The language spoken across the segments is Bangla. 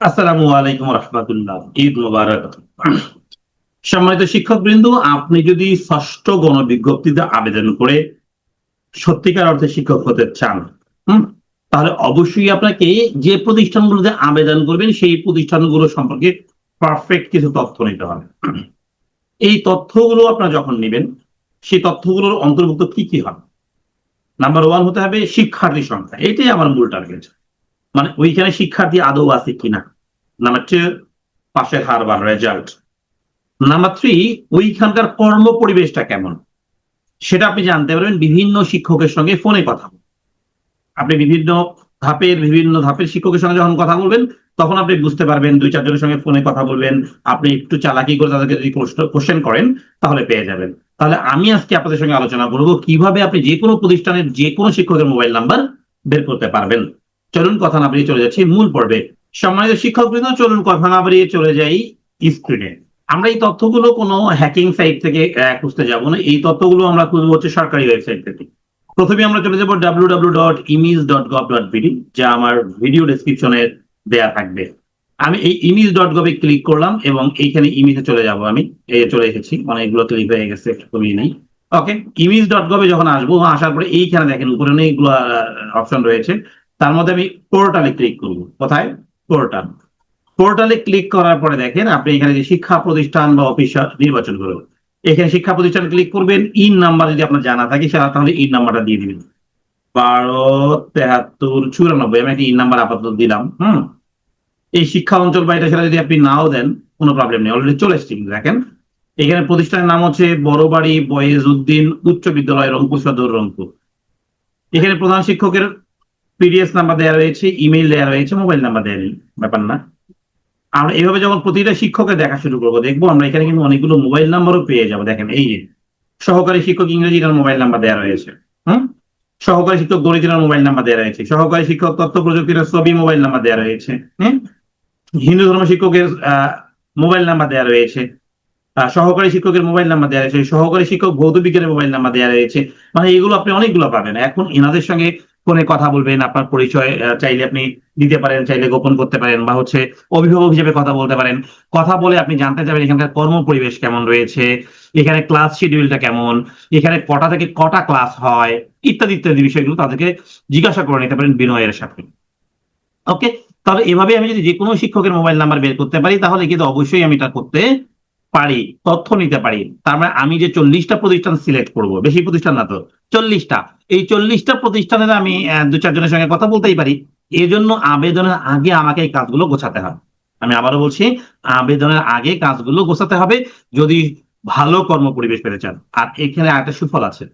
আসসালামু আলাইকুম রহমতুল্লাহ। ঈদ মুবারক। সম্মানিত শিক্ষক বৃন্দ আপনি যদি ষষ্ঠ গণবিজ্ঞপ্তিতে আবেদন করে সত্যিকার অর্থে শিক্ষক হতে চান তাহলে অবশ্যই আপনাকে যে প্রতিষ্ঠানগুলোতে আবেদন করবেন, সেই প্রতিষ্ঠানগুলো সম্পর্কে পারফেক্ট কিছু তথ্য নিতে হবে। এই তথ্যগুলো আপনারা যখন নেবেন, সেই তথ্যগুলোর অন্তর্ভুক্ত কি কি হবে? নাম্বার ওয়ান হতে হবে শিক্ষার্থী সংখ্যা। এটাই আমার মূল টার্গেট মানে ওইখানে শিক্ষার্থী আদৌ আছে কিনা? নাম্বার টু পাশের হার বা রেজাল্ট নাম্বার থ্রি ওইখানকার কর্ম পরিবেশটা কেমন? সেটা আপনি জানতে পারবেন, বিভিন্ন শিক্ষকের সঙ্গে ফোনে কথা। আপনি বিভিন্ন ধাপের বিভিন্ন ধাপের শিক্ষকের সঙ্গে যখন কথা বলবেন, তখন আপনি বুঝতে পারবেন, দুই চারজনের সঙ্গে ফোনে কথা বলবেন, আপনি একটু চালাকি করে তাদেরকে যদি কোশ্চেন করেন, তাহলে পেয়ে যাবেন। তাহলে আমি আজকে আপনাদের সঙ্গে আলোচনা করব, কীভাবে আপনি যে কোনো প্রতিষ্ঠানের যে কোনো শিক্ষকের মোবাইল নাম্বার বের করতে পারবেন। চলুন কথা না বাড়িয়ে চলে যাচ্ছি মূল পর্বে। সম্মানিত শিক্ষক বৃন্দ চলুন কথা না বাড়িয়ে চলে যাই স্ক্রিনে আমরা এই তথ্যগুলো কোনো হ্যাকিং সাইট থেকে খুঁজতে যাব না। এই তথ্যগুলো আমরা খুঁজবো হচ্ছে সরকারি ওয়েবসাইট থেকে। প্রথমে আমরা চলে যাব W W dot EMIS dot gov dot BD যা আমার ভিডিও ডেসক্রিপশনে দেয়া থাকবে। আমি এই ইমিজ ডট গভে ক্লিক করলাম এবং এইখানে ইমিজে চলে যাব আমি। এই চলে এসেছি, অনেকগুলো ক্লিক হয়ে গেছে কমিয়ে নেই। ওকে ইমিজ ডট গভে যখন আসব, আসার পরে এইখানে দেখেন উপরে অনেকগুলো অপশন রয়েছে। তার মধ্যে আমি পোর্টালে ক্লিক করব। কোথায়? পোর্টাল পোর্টালে ক্লিক করার পরে দেখেন, আপনি এখানে যে শিক্ষা প্রতিষ্ঠান বা অফিস নির্বাচন করবেন, এখানে শিক্ষা প্রতিষ্ঠান ক্লিক করবেন ইন নাম্বার যদি আপনার জানা থাকে, সেটা তাহলে ইন নাম্বারটা দিয়ে দিবেন। বারো, তেহাত্তর, চুরানব্বই, আমি একটা ইন নাম্বার আপাতত দিলাম, হুম? এই শিক্ষা অঞ্চল বা এটা সেটা যদি আপনি নাও দেন, কোনো প্রবলেম নেই। অলরেডি চলে এসেছি কিন্তু, দেখেন। এখানে প্রতিষ্ঠানের নাম হচ্ছে বড়বাড়ি বয়েজ উদ্দিন উচ্চ বিদ্যালয় রংপুর সদর রংপুর। এখানে প্রধান শিক্ষকের পিডিএস নাম্বার দেওয়া রয়েছে ইমেইল দেওয়া রয়েছে মোবাইল নাম্বার দেওয়া নেই ব্যাপার না। আমরা এইভাবে যখন প্রতিটা শিক্ষকের দেখা শুরু করব, দেখব আমরা এখানে কিন্তু অনেকগুলো মোবাইল নাম্বারও পেয়ে যাব। দেখেন, এই যে, সহকারী শিক্ষক ইংরেজির মোবাইল নাম্বার দেওয়া রয়েছে, হুম? সহকারী শিক্ষক গণিতের মোবাইল নাম্বার দেওয়া রয়েছে, সহকারী শিক্ষক তথ্য প্রযুক্তির সবই মোবাইল নাম্বার দেওয়া রয়েছে হ্যাঁ হিন্দু ধর্ম শিক্ষকের মোবাইল নাম্বার দেওয়া রয়েছে সহকারী শিক্ষকের মোবাইল নাম্বার দেওয়া রয়েছে, সহকারী শিক্ষক ভৌত বিজ্ঞানের মোবাইল নাম্বার দেওয়া রয়েছে। মানে এগুলো আপনি অনেকগুলো পাবেন। এখন এনাদের সঙ্গে ফোনে কথা বলবেন, আপনার পরিচয় চাইলে আপনি দিতে পারেন, চাইলে গোপন করতে পারেন বা হচ্ছে অভিভাবক হিসেবে কথা বলতে পারেন। কথা বলে আপনি জানতে চাবেন এখানকার কর্ম পরিবেশ কেমন রয়েছে, এখানে ক্লাস শিডিউলটা কেমন, এখানে কটা থেকে কটা ক্লাস হয়, ইত্যাদি ইত্যাদি বিষয়গুলো তাদেরকে জিজ্ঞাসা করে নিতে পারেন বিনয়ের সাথে। ওকে? তাহলে এভাবে আমি যদি যে কোনো শিক্ষকের মোবাইল নাম্বার বের করতে পারি, তাহলে কিন্তু অবশ্যই আমি এটা করতে পারি, তথ্য নিতে পারি। তার মানে আমি যে চল্লিশটা প্রতিষ্ঠান সিলেক্ট করব, বেশি প্রতিষ্ঠান না তো। চল্লিশটা। এই চল্লিশটা প্রতিষ্ঠানের আমি দু চারজনের সঙ্গে কথা বলতেই পারি। এই জন্য আবেদনের আগে আমাকে এই কাজগুলো গোছাতে হবে। আমি আবারও বলছি, আবেদনের আগে কাজগুলো গোছাতে হবে যদি ভালো কর্ম পরিবেশ পেতে চান। আর এখানে একটা সুফল আছে।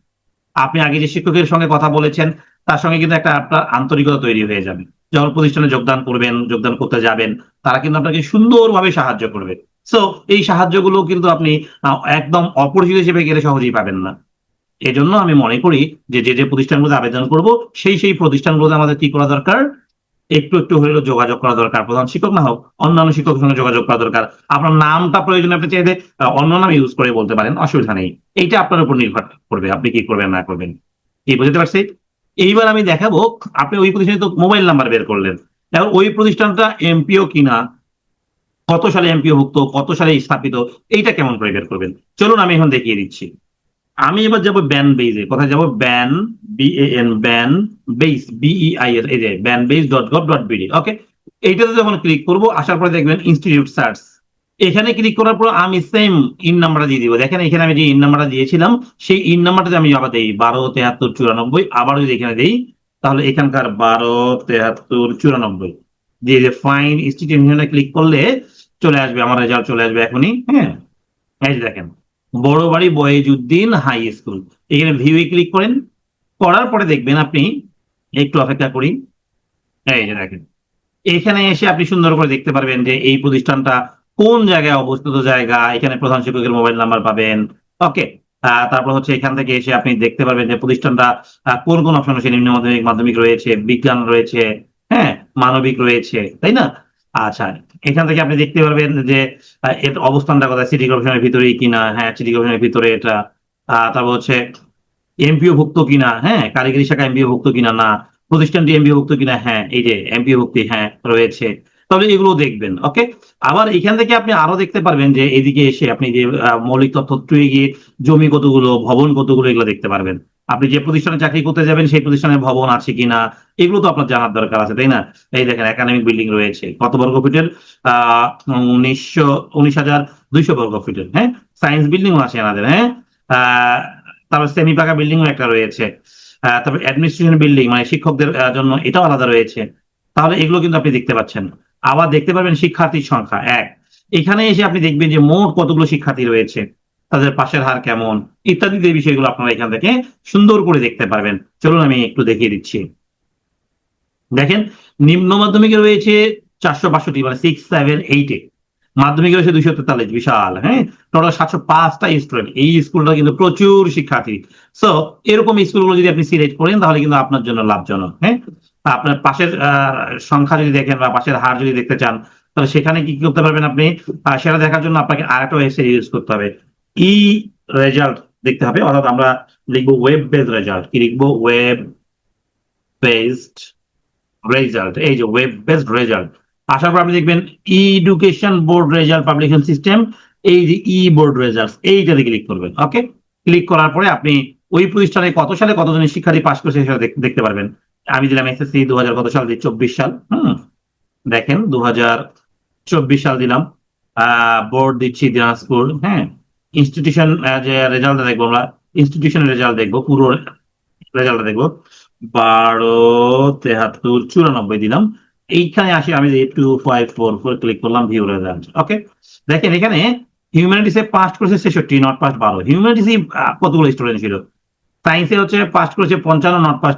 আপনি আগে যে শিক্ষকের সঙ্গে কথা বলেছেন, তার সঙ্গে কিন্তু একটা আপনার আন্তরিকতা তৈরি হয়ে যাবে। যখন প্রতিষ্ঠানে যোগদান করবেন, যোগদান করতে যাবেন, তারা কিন্তু আপনাকে সুন্দরভাবে সাহায্য করবে। সো এই সাহায্যগুলো কিন্তু আপনি একদম অপরিচিত হিসেবে গেলে সহজেই পাবেন না। এজন্য আমি মনে করি যে যে যে প্রতিষ্ঠানগুলোতে আবেদন করব, সেই সেই প্রতিষ্ঠানগুলোতে আমাদের কি করা দরকার? একটু একটু হলেও যোগাযোগ করা দরকার। প্রধান শিক্ষক না হোক, অন্যান্য শিক্ষকের সঙ্গে যোগাযোগ করা দরকার। আপনার নামটা প্রয়োজনে আপনি চাইলে অন্য নাম ইউজ করে বলতে পারেন, অসুবিধা নেই। এইটা আপনার উপর নির্ভর করবে, আপনি কি করবেন, না করবেন। কি বুঝতে পারছি? এইবার আমি দেখাবো, আপনি ওই প্রতিষ্ঠানে তো মোবাইল নাম্বার বের করলেন। এখন ওই প্রতিষ্ঠানটা এমপিও কিনা, কত সালে এমপিও ভুক্ত, কত সালে স্থাপিত, এইটা কেমন করে বের করবেন? চলুন আমি এখন দেখিয়ে দিচ্ছি। আমি এবার যাব ব্যান বেইজে কোথায় যাব? BAN B N BANBEIS BE I S এই যে BANBEIS dot gov dot BD okay এইটাতে যখন ক্লিক করব, আসার পরে দেখবেন ইনস্টিটিউট সার্চ এখানে ক্লিক করার পর আমি সেম ইন নাম্বারটা দিয়ে দিব। দেখেন এখানে আমি যে ইন নাম্বারটা দিয়েছিলাম, সেই ইন নাম্বারটা আমি আবার দেই বারো, তেহাত্তর, চুরানব্বই। আবার যদি এখানে দেই, তাহলে এখানকার বারো, তেহাত্তর, চুরানব্বই। দিয়ে যে ফাইন ইনস্টিটিউশনে ক্লিক করলে চলে আসবে, আমার রেজাল্ট চলে আসবে এখনই হ্যাঁ? দেখেন। বড় বাড়ি বয়েজুদ্দিন হাই স্কুল। এখানে ভিউ ক্লিক করেন। করার পরে দেখবেন আপনি একটু অপেক্ষা করি। দেখেন। এখানে এসে আপনি সুন্দর করে দেখতে পারবেন যে এই প্রতিষ্ঠানটা কোন জায়গায় অবস্থিত জায়গা, এখানে প্রধান শিক্ষকের মোবাইল নাম্বার পাবেন। ওকে তারপর হচ্ছে এখান থেকে এসে আপনি দেখতে পারবেন যে প্রতিষ্ঠানটা কোন কোন অপশন আছে? নিম্ন মাধ্যমিক মাধ্যমিক রয়েছে, বিজ্ঞান রয়েছে হ্যাঁ মানবিক রয়েছে, তাই না? আচ্ছা এখান থেকে আপনি দেখতে পারবেন যে এর অবস্থানটা কোথায়? সিটি কর্পোরেশনের ভিতরে কিনা? হ্যাঁ সিটি কর্পোরেশনের ভিতরে এটা। তারপর হচ্ছে এমপিও ভুক্ত কিনা? হ্যাঁ কারিগরি শাখা এমপিও ভুক্ত কিনা? না। প্রতিষ্ঠানটি এমপিও ভুক্ত কিনা? হ্যাঁ এই যে এমপিও ভুক্তি হ্যাঁ রয়েছে। তাহলে এগুলো দেখবেন, ওকে? আবার এখান থেকে আপনি আরও দেখতে পারবেন যে, এদিকে এসে আপনি যে মৌলিক তথ্য গিয়ে জমি কতগুলো, ভবন কতগুলো, এগুলো দেখতে পারবেন। আপনি যে প্রতিষ্ঠানে চাকরি করতে যাবেন, সেই প্রতিষ্ঠানের ভবন আছে কিনা, এগুলো তো আপনার জানার দরকার আছে, তাই না? এই দেখেন একাডেমিক বিল্ডিং রয়েছে। কত বর্গ ফিটের? আহ উনিশশো, উনিশ হাজার দুইশো বর্গ ফিটের হ্যাঁ? সায়েন্স বিল্ডিংও আছে আমাদের হ্যাঁ? তারপর সেমি পাকা বিল্ডিংও একটা রয়েছে। তারপর অ্যাডমিনিস্ট্রেশন বিল্ডিং মানে শিক্ষকদের জন্য এটাও আলাদা রয়েছে। তাহলে এগুলো কিন্তু আপনি দেখতে পাচ্ছেন। আবার দেখতে পারবেন শিক্ষার্থীর সংখ্যা, এক। এখানে এসে আপনি দেখবেন যে মোট কতগুলো শিক্ষার্থী রয়েছে। তাদের পাশের হার কেমন? ইত্যাদি যে বিষয়গুলো আপনারা এখান থেকে সুন্দর করে দেখতে পারবেন। চলুন আমি একটু দেখিয়ে দিচ্ছি। দেখেন, নিম্ন মাধ্যমিকে রয়েছে চারশো বাষট্টি মানে সিক্স সেভেন এইটে মাধ্যমিকে রয়েছে দুইশো তেতাল্লিশ, বিশাল হ্যাঁ? টোটাল সাতশো পাঁচটা স্টুডেন্ট এই স্কুলটা কিন্তু প্রচুর শিক্ষার্থী। সো এরকম স্কুলগুলো যদি আপনি সিলেক্ট করেন, তাহলে কিন্তু আপনার জন্য লাভজনক হ্যাঁ? আপনার পাশের সংখ্যা যদি দেখেন বা পাশের হার যদি দেখতে চান, তাহলে সেখানে কি করতে পারবেন আপনি? সেটা দেখার জন্য আপনাকে আরেকটা ওয়েবসাইট ইউজ করতে হবে। ই রেজাল্ট দেখতে হবে, অর্থাৎ আমরা লিখব ওয়েব বেসড রেজাল্ট কি লিখব? ওয়েব বেসড রেজাল্ট এই যে ওয়েব বেসড রেজাল্ট আসার পর আপনি দেখবেন education board result publication system এই যে ই বোর্ড রেজাল্ট এইটাতে ক্লিক করবেন ওকে ক্লিক করার পরে আপনি ওই প্রতিষ্ঠানে কত সালে কতজন শিক্ষার্থী পাশ করেছে সেটা দেখতে পারবেন। আমি দিলাম এসএসসি দু হাজার কত সাল চব্বিশ সাল, হুম? দেখেন দু হাজার চব্বিশ সাল দিলাম বোর্ড দিচ্ছি দিনাজপুর হ্যাঁ? ইনস্টিটিউশন যে রেজাল্ট দেখব আমরা ইনস্টিটিউশনের রেজাল্ট দেখব, পুরো রেজাল্ট দেখব। বারো, তেহাত্তর, চুরানব্বই দিলাম। এইখানে আসি, আমি two five four four click করলাম ভিউ রেজাল্ট ওকে দেখেন এখানে হিউম্যানিটিসে পাস করেছে ছেষট্টি নট পাস বারো। হিউম্যানিটিসে কতগুলো স্টুডেন্ট ছিল? সায়েন্সে হচ্ছে পাস করেছে পঞ্চান্ন not pass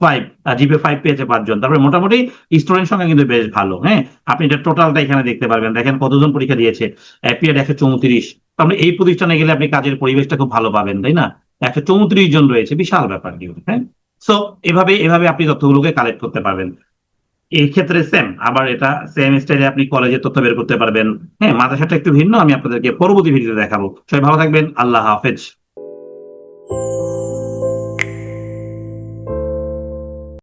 five GPA five পেয়েছে পাঁচজন। তারপরে মোটামুটি স্টুডেন্ট সংখ্যা কিন্তু বেশ ভালো হ্যাঁ? আপনি এটা টোটালটা এখানে দেখতে পারবেন। দেখেন কতজন পরীক্ষা দিয়েছে। অ্যাপিয়ার একশো চৌত্রিশ তারপরে এই প্রতিষ্ঠানে গেলে আপনি কাজের পরিবেশটা খুব ভালো পাবেন, তাই না? একশো চৌত্রিশ জন রয়েছে, বিশাল ব্যাপার কিন্তু হ্যাঁ? সো এভাবে এভাবে আপনি তথ্যগুলোকে কালেক্ট করতে পারবেন। এই ক্ষেত্রে সেম আবার এটা সেম স্টাইলে আপনি কলেজের তথ্য বের করতে পারবেন। হ্যাঁ মাদ্রাসাটা একটু ভিন্ন, আমি আপনাদেরকে পরবর্তী ভিডিওতে দেখাবো। সবাই ভালো থাকবেন, আল্লাহ হাফেজ।